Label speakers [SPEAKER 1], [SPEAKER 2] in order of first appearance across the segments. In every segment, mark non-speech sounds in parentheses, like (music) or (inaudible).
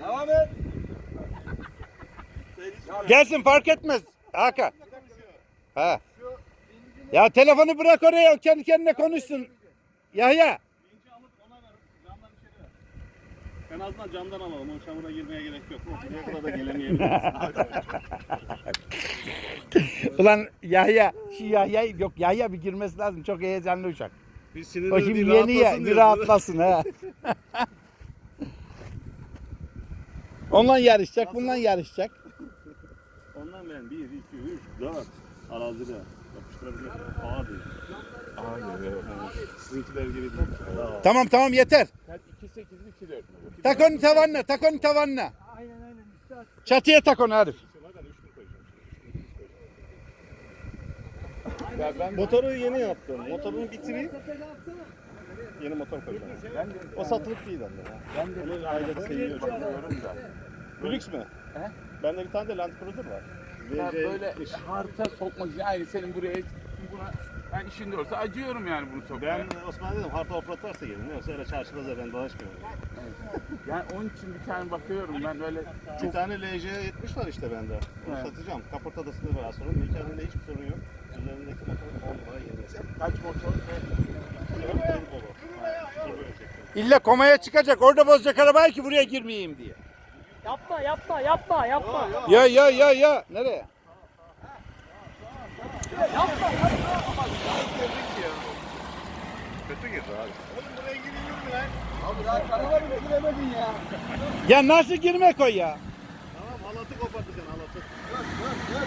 [SPEAKER 1] Devam et.
[SPEAKER 2] Gelsin fark etmez. Hakan. Ha. Ya telefonu bırak oraya o kendi kendine konuşsun. Yahya.
[SPEAKER 3] En azından camdan alalım. O çamura girmeye gerek yok. Buraya kadar da gelemeyebiliriz. (laughs)
[SPEAKER 2] Ulan Yahya. Şu Yahya yok Yahya bir girmesi lazım. Çok heyecanlı uçak.
[SPEAKER 3] Biz
[SPEAKER 2] O
[SPEAKER 3] sinirleri
[SPEAKER 2] şimdi
[SPEAKER 3] bir
[SPEAKER 2] yeni ya bir rahatlasın ha. (laughs) Onunla yarışacak, bununla yarışacak.
[SPEAKER 3] Ondan ben 1, 2, 3, 4 arazide yapıştırabiliyorsun. Ağır değil. Ağır değil. Evet. Sizinkiler gibi değil. Daha
[SPEAKER 2] Tamam tamam yeter.
[SPEAKER 4] Kaç? 2 8 2 4 mü?
[SPEAKER 2] Tak onu tavanına, tak onu tavanına.
[SPEAKER 1] Aynen aynen.
[SPEAKER 2] Çatıya tak onu Arif.
[SPEAKER 3] Zaten 3 gün koyacağım.
[SPEAKER 4] Ya ben
[SPEAKER 3] Motoru yeni yaptım. Motorunu bitireyim. Yeni motor koyacağım. O satılık değil ya.
[SPEAKER 4] ben de
[SPEAKER 3] ailede seviyorum. Lüks mü?
[SPEAKER 4] He?
[SPEAKER 3] Bende bir tane de Land Cruiser var.
[SPEAKER 4] Ya
[SPEAKER 3] VC
[SPEAKER 4] böyle
[SPEAKER 3] iş.
[SPEAKER 4] harita sokmak için aynı senin buraya buna ben işinde olsa acıyorum yani bunu sokmaya.
[SPEAKER 3] Ben Osman dedim harita offroad varsa gelin. Yoksa öyle çarşıda zaten dolaşmıyorum.
[SPEAKER 4] Yani onun için bir tane bakıyorum ben öyle
[SPEAKER 3] Bir tane LJ 70 var işte bende. Onu
[SPEAKER 4] Evet.
[SPEAKER 3] satacağım. Kaportada sınır var. Sonra mekanında hiçbir sorun yok. Üzerindeki motor 10 numara yeni.
[SPEAKER 4] kaç motor ve
[SPEAKER 3] Turbolu. Turbo çektim.
[SPEAKER 2] İlla komaya çıkacak, orada bozacak arabayı ki buraya girmeyeyim diye.
[SPEAKER 1] Yapma yapma yapma yapma.
[SPEAKER 2] Ya ya ya ya. Nereye?
[SPEAKER 3] Kötü girdi abi. Oğlum buraya girilir mi lan?
[SPEAKER 1] Abi daha karavanı giremedin ya.
[SPEAKER 2] Ya nasıl girmek o ya?
[SPEAKER 3] Tamam halatı kopatacaksın halatı.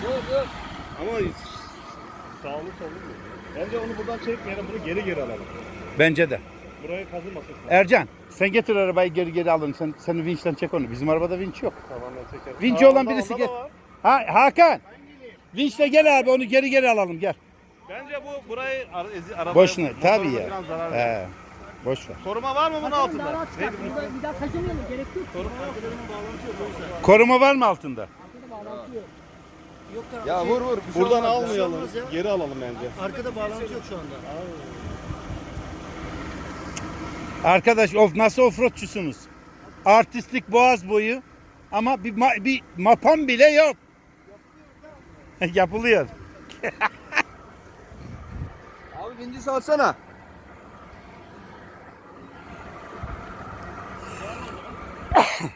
[SPEAKER 1] Dur dur.
[SPEAKER 3] Ama sağlı sollu mu? Bence onu buradan çekmeyelim. Bunu geri geri alalım.
[SPEAKER 2] Bence de.
[SPEAKER 3] Buraya kazılmasın.
[SPEAKER 2] Ercan sen getir arabayı geri geri alın. Sen, sen vinçten çek onu. Bizim arabada vinç yok.
[SPEAKER 3] Tamam ben çekerim.
[SPEAKER 2] Vinci
[SPEAKER 3] Aa,
[SPEAKER 2] olan
[SPEAKER 3] onda-
[SPEAKER 2] birisi
[SPEAKER 3] onda da
[SPEAKER 2] gel.
[SPEAKER 3] var.
[SPEAKER 2] Ha, Hakan. Vinçle gel abi onu geri geri alalım gel.
[SPEAKER 3] Bence bu burayı ara, ezi, arabaya,
[SPEAKER 2] Boşuna
[SPEAKER 3] motoruna
[SPEAKER 2] tabii ya.
[SPEAKER 3] falan zarar verir.
[SPEAKER 2] He. Boş ver.
[SPEAKER 3] Koruma var mı bunun altında?
[SPEAKER 1] Daha çıkar.
[SPEAKER 3] Neydi bunun?
[SPEAKER 1] Burada bir daha taşımayalım. Gerek yok.
[SPEAKER 3] Koruma yok o yüzden.
[SPEAKER 2] Koruma var mı altında?
[SPEAKER 1] Arkada bağlantı yok. Yok
[SPEAKER 5] Ya vur vur. şey
[SPEAKER 3] Buradan almayalım. Geri alalım bence.
[SPEAKER 1] Arkada bağlantı yok şu anda.
[SPEAKER 2] Arkadaş of nasıl offroadçusunuz? Artistlik boğaz boyu ama bir, ma- bir mapan bile yok. (laughs) Yapılıyor. (laughs)
[SPEAKER 5] Abi vinci salsana. (coughs)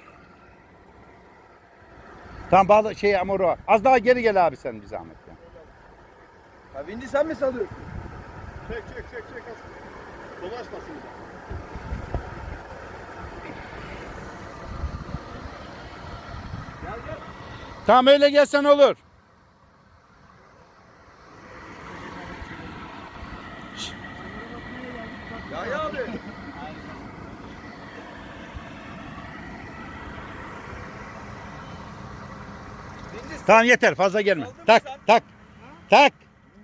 [SPEAKER 2] Tamam bağla şey amoro. Az daha geri gel abi sen bir zahmet. ya.
[SPEAKER 5] Ya vinci sen mi salıyorsun?
[SPEAKER 3] Çek çek çek çek. Dolaşmasın.
[SPEAKER 2] Tamam öyle gelsen olur.
[SPEAKER 5] Ya
[SPEAKER 2] Tamam yeter fazla gelme. Tak tak. Tak.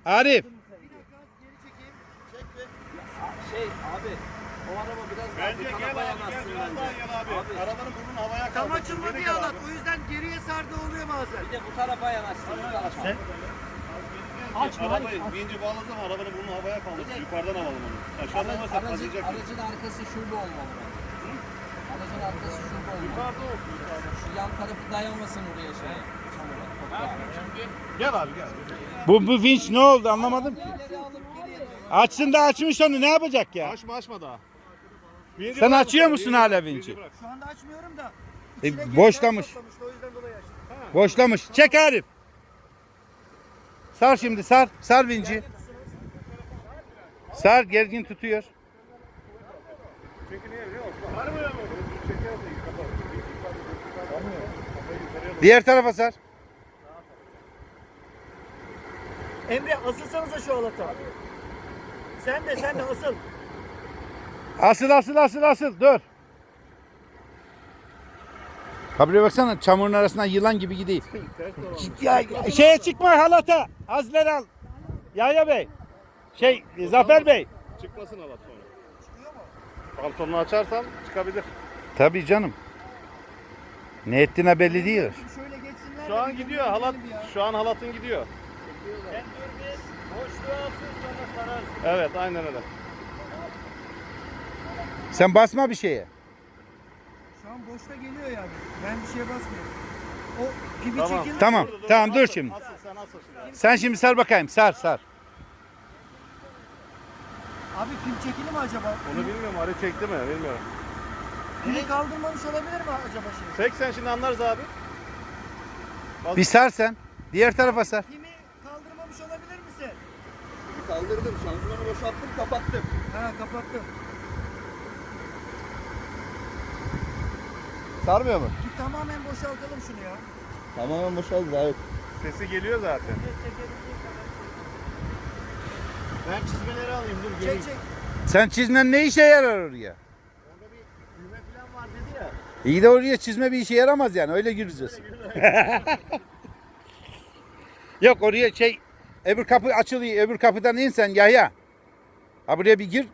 [SPEAKER 2] Arif.
[SPEAKER 5] şey abi. O araba biraz daha
[SPEAKER 3] Bence gel abi gel biraz daha gel abi. Arabanın burnunu havaya kaldır.
[SPEAKER 1] Tam açılmadı ya lan.
[SPEAKER 3] abi.
[SPEAKER 1] O yüzden geriye sardı oluyor bazen.
[SPEAKER 5] Bir de bu tarafa yanaşsın. tarafa.
[SPEAKER 1] Aç,
[SPEAKER 3] Arabayı vinci bağlasam arabanın burnunu havaya kaldırsın. Yukarıdan alalım onu. Aşağıdan
[SPEAKER 5] Ara-
[SPEAKER 3] olmasa
[SPEAKER 5] aracın,
[SPEAKER 3] kazıyacak.
[SPEAKER 5] aracın arkası şurada olmalı. Aracın arkası şurada olmalı.
[SPEAKER 3] Yukarıda olsun.
[SPEAKER 5] Şu yan tarafı dayanmasın oraya toprağa.
[SPEAKER 3] Gel abi gel.
[SPEAKER 2] Bu, bu vinç ne oldu anlamadım ki. Açsın da açmış onu ne yapacak ya?
[SPEAKER 3] Açma açma daha. Vinci
[SPEAKER 2] Sen
[SPEAKER 3] bırak,
[SPEAKER 2] açıyor musun hala
[SPEAKER 3] vinci bırak.
[SPEAKER 1] Şu anda açmıyorum da.
[SPEAKER 2] E,
[SPEAKER 1] içine
[SPEAKER 2] boşlamış.
[SPEAKER 1] soklamıştı, O yüzden dolayı açtım.
[SPEAKER 2] Boşlamış. Çek Arif. Sar şimdi sar. Sar vinci. Sar gergin tutuyor.
[SPEAKER 3] Çünkü niye biliyor musun?
[SPEAKER 2] Diğer tarafa sar.
[SPEAKER 1] Emre asılsanıza şu alata. Sen de sen de asıl.
[SPEAKER 2] Asıl asıl asıl asıl dur. Ha buraya baksana çamurun arasından yılan gibi gidiyor. Ya, şeye çıkma halata. Azler al. Yahya Bey. Şey Zafer Bey.
[SPEAKER 3] Çıkmasın alat sonra. Pantolonu açarsan çıkabilir.
[SPEAKER 2] Tabii canım. Ne ettiğine belli değil.
[SPEAKER 1] Şöyle geçsinler.
[SPEAKER 3] Şu an gidiyor halat. Şu an halatın gidiyor.
[SPEAKER 1] Sen dur bir boşluğa sonra sararsın.
[SPEAKER 3] Evet aynen öyle.
[SPEAKER 2] Sen basma bir şeye.
[SPEAKER 1] Şu Tam boşta geliyor yani. Ben bir şeye basmıyorum. O pimi
[SPEAKER 3] Tamam.
[SPEAKER 1] çekildi.
[SPEAKER 2] Tamam tamam dur şimdi.
[SPEAKER 3] Asıl sen asıl şimdi.
[SPEAKER 2] Sen şimdi sar bakayım sar sar.
[SPEAKER 1] Abi pim çekili mi acaba?
[SPEAKER 3] Onu bilmiyorum arı çekti mi bilmiyorum.
[SPEAKER 1] Pimi kaldırmamış olabilir mi acaba şey?
[SPEAKER 3] Çek sen şimdi anlarız abi.
[SPEAKER 2] Bir sar sen. Diğer tarafa sar.
[SPEAKER 1] Pimi kaldırmamış olabilir misin?
[SPEAKER 5] Kaldırdım şanzımanı boşalttım kapattım.
[SPEAKER 1] Ha kapattım.
[SPEAKER 5] Sarmıyor mu?
[SPEAKER 1] Bir tamamen boşaltalım şunu ya.
[SPEAKER 5] Tamamen boşaldı evet.
[SPEAKER 3] Sesi geliyor zaten.
[SPEAKER 1] Ben çizmeleri alayım dur Çek çek.
[SPEAKER 2] Sen çizmen ne işe yarar oraya?
[SPEAKER 1] Düğme falan var dedi ya.
[SPEAKER 2] İyi de oraya çizme bir işe yaramaz yani öyle gireceğiz. (laughs) Yok oraya şey öbür kapı açılıyor öbür kapıdan in sen Yahya. Ha buraya bir gir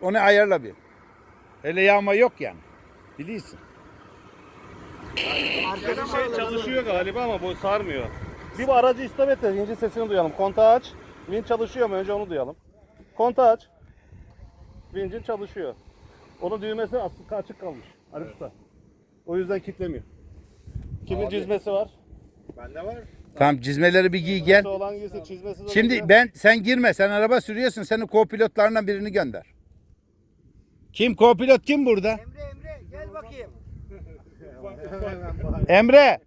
[SPEAKER 2] onu ayarla bir. Öyle yağma yok yani. Biliyorsun.
[SPEAKER 1] Arkadan
[SPEAKER 3] Bir şey çalışıyor galiba ama bu sarmıyor. Bir bu aracı istop et de vinci sesini duyalım. Kontağı aç. Vinç çalışıyor mu? Önce onu duyalım. Kontağı aç. Vincin çalışıyor. Onun düğmesi aslında açık kalmış. Arif Usta. O yüzden kilitlemiyor. Kimin çizmesi var?
[SPEAKER 2] Tamam çizmeleri bir giy gel.
[SPEAKER 3] Çizmesi olan giysi çizmesi de
[SPEAKER 2] Şimdi ben sen girme sen araba sürüyorsun senin co-pilotlarından birini gönder. Kim co-pilot kim burada?
[SPEAKER 1] Emre. (laughs) Emre.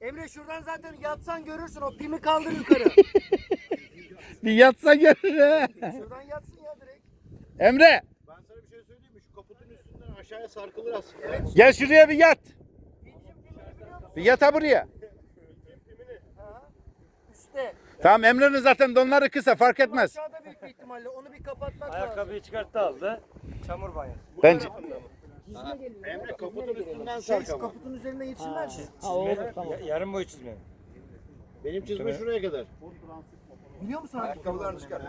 [SPEAKER 2] Emre
[SPEAKER 1] şuradan zaten yatsan görürsün o pimi kaldır yukarı. (laughs)
[SPEAKER 2] Bir yatsa görür he.
[SPEAKER 1] şuradan yatsın ya direkt.
[SPEAKER 2] Emre.
[SPEAKER 6] Ben sana bir şey söyleyeyim mi? Şu kaputun üstünden aşağıya sarkılır aslında.
[SPEAKER 2] Gel şuraya bir yat. Bir yata buraya.
[SPEAKER 1] Üste.
[SPEAKER 2] Tamam Emre'nin zaten donları kısa fark etmez.
[SPEAKER 1] Aşağıda büyük bir ihtimalle onu bir kapatmak lazım.
[SPEAKER 3] Ayakkabıyı çıkarttı aldı.
[SPEAKER 1] Çamur banyosu.
[SPEAKER 2] Bence
[SPEAKER 6] Emre kaputun üstünden
[SPEAKER 1] Şey
[SPEAKER 6] sark ama.
[SPEAKER 1] kaputun üzerine yetişmez mi?
[SPEAKER 7] Yarım boy çizme.
[SPEAKER 6] Benim çizme şuraya kadar.
[SPEAKER 1] Biliyor musun abi?
[SPEAKER 5] Ayakkabılarını çıkar.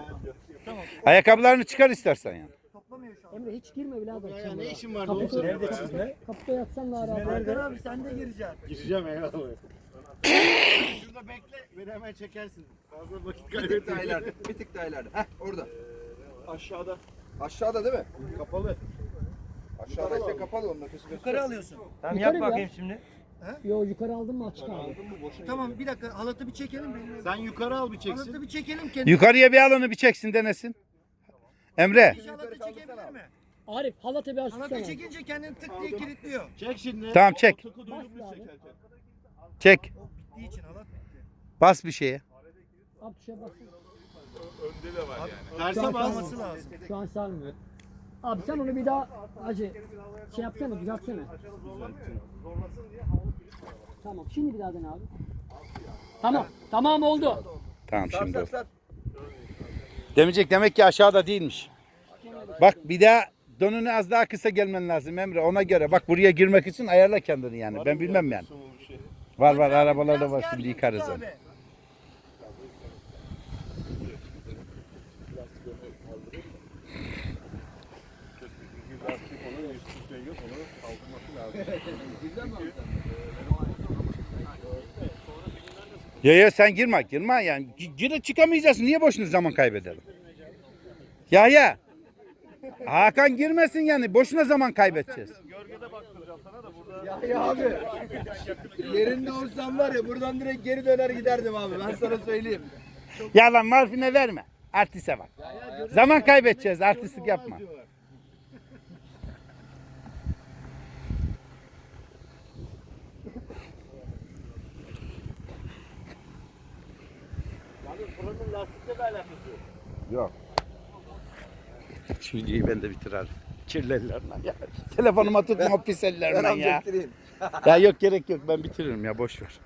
[SPEAKER 2] ayakkabılarını çıkar istersen yani.
[SPEAKER 1] Toplamıyor şu an.
[SPEAKER 8] Emre hiç girme birader.
[SPEAKER 6] Ya ne işin vardı onu söyle.
[SPEAKER 7] Nerede çizme?
[SPEAKER 8] Kapıda yatsan daha rahat.
[SPEAKER 1] Erkan abi sen de gireceksin.
[SPEAKER 6] Gireceğim eyvallah. Şurada bekle. Beni hemen çekersin. Fazla vakit
[SPEAKER 5] Bir tık
[SPEAKER 6] kaybetme.
[SPEAKER 5] daha ileride. Bir tık daha ileride. Heh orada.
[SPEAKER 6] Aşağıda.
[SPEAKER 5] Aşağıda değil mi?
[SPEAKER 6] Kapalı.
[SPEAKER 5] Aşağıda işte kapalı onun ötesi
[SPEAKER 1] Yukarı alıyorsun.
[SPEAKER 7] Tamam
[SPEAKER 8] Yukarı
[SPEAKER 7] yap
[SPEAKER 8] biraz.
[SPEAKER 7] bakayım şimdi.
[SPEAKER 8] Yo yukarı aldın mı açık abi.
[SPEAKER 1] Tamam bir dakika halatı bir çekelim. benim.
[SPEAKER 6] Sen yukarı al bir
[SPEAKER 1] Halatı
[SPEAKER 6] çeksin.
[SPEAKER 1] bir çekelim kendi.
[SPEAKER 2] Yukarıya bir al onu bir çeksin denesin. Emre.
[SPEAKER 1] Hiç halatı çekebilir mi?
[SPEAKER 8] Arif halatı bir
[SPEAKER 1] Halatı çekince kendini tık diye kilitliyor.
[SPEAKER 6] Çek şimdi.
[SPEAKER 2] Tamam çek.
[SPEAKER 6] Tıkı
[SPEAKER 8] abi.
[SPEAKER 6] çekerken.
[SPEAKER 2] Çek.
[SPEAKER 1] O bittiği için halat bitti.
[SPEAKER 2] Bas bir şeye.
[SPEAKER 8] Abi tuşa bas.
[SPEAKER 4] Önde de var yani.
[SPEAKER 6] Terse bas.
[SPEAKER 1] Olması lazım.
[SPEAKER 8] Şu an sarmıyor. Abi sen onu bir daha acı şey yapsana düzeltsene. Tamam şimdi bir daha dene abi. Tamam tamam oldu.
[SPEAKER 2] Tamam şimdi
[SPEAKER 5] sar
[SPEAKER 2] ol.
[SPEAKER 5] sar.
[SPEAKER 2] Demeyecek demek ki aşağıda değilmiş. Bak bir daha donunu az daha kısa gelmen lazım Emre ona göre. Bak buraya girmek için ayarla kendini yani. Ben bilmem yani. Var var arabalarda var şimdi yıkarız
[SPEAKER 1] tut
[SPEAKER 2] onu.
[SPEAKER 1] abi.
[SPEAKER 2] Ya ya sen girme girme yani. Gi- Girip çıkamayacağız. Niye boşuna zaman kaybedelim? Ya ya. Hakan girmesin yani. Boşuna zaman kaybedeceğiz.
[SPEAKER 5] Ya abi. Yerinde olsam var ya buradan direkt geri döner giderdim abi. Ben sana söyleyeyim.
[SPEAKER 2] Ya lan marfine verme. Artiste bak. Zaman kaybedeceğiz. Artistlik yapma.
[SPEAKER 6] Lastikle bir alakası yok.
[SPEAKER 2] Şu videoyu ben de bitirelim. Kirli ellerinden ya. (laughs) Telefonuma tutma pis ellerinden ya. Ya yok (laughs) gerek yok ben bitiririm ya boş ver.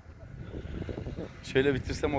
[SPEAKER 2] Şöyle bitirsem